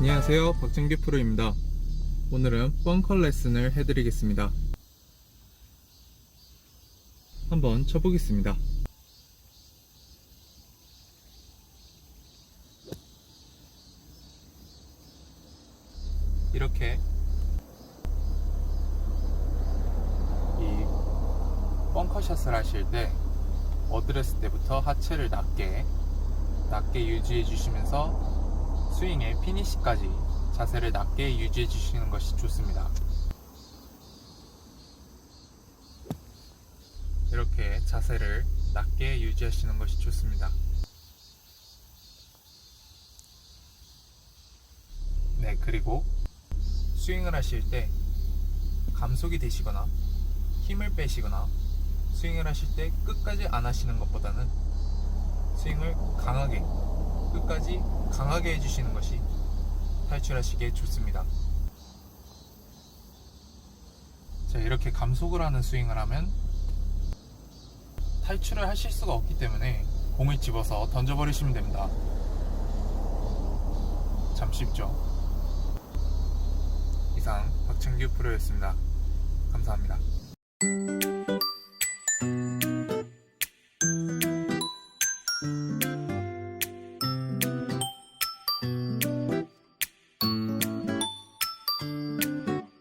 안녕하세요. 박정규 프로입니다. 오늘은 벙커 레슨을 해드리겠습니다. 한번 쳐보겠습니다. 이렇게 이 벙커샷을 하실 때 어드레스 때부터 하체를 낮게 낮게 유지해 주시면서 스윙의 피니시까지 자세를 낮게 유지해 주시는 것이 좋습니다. 이렇게 자세를 낮게 유지하시는 것이 좋습니다. 네, 그리고 스윙을 하실 때 감속이 되시거나 힘을 빼시거나 스윙을 하실 때 끝까지 안 하시는 것보다는 스윙을 강하게 끝까지 강하게 해주시는 것이 탈출하시기에 좋습니다. 자, 이렇게 감속을 하는 스윙을 하면 탈출을 하실 수가 없기 때문에 공을 집어서 던져버리시면 됩니다. 참 쉽죠? 이상 박창규 프로였습니다. 감사합니다.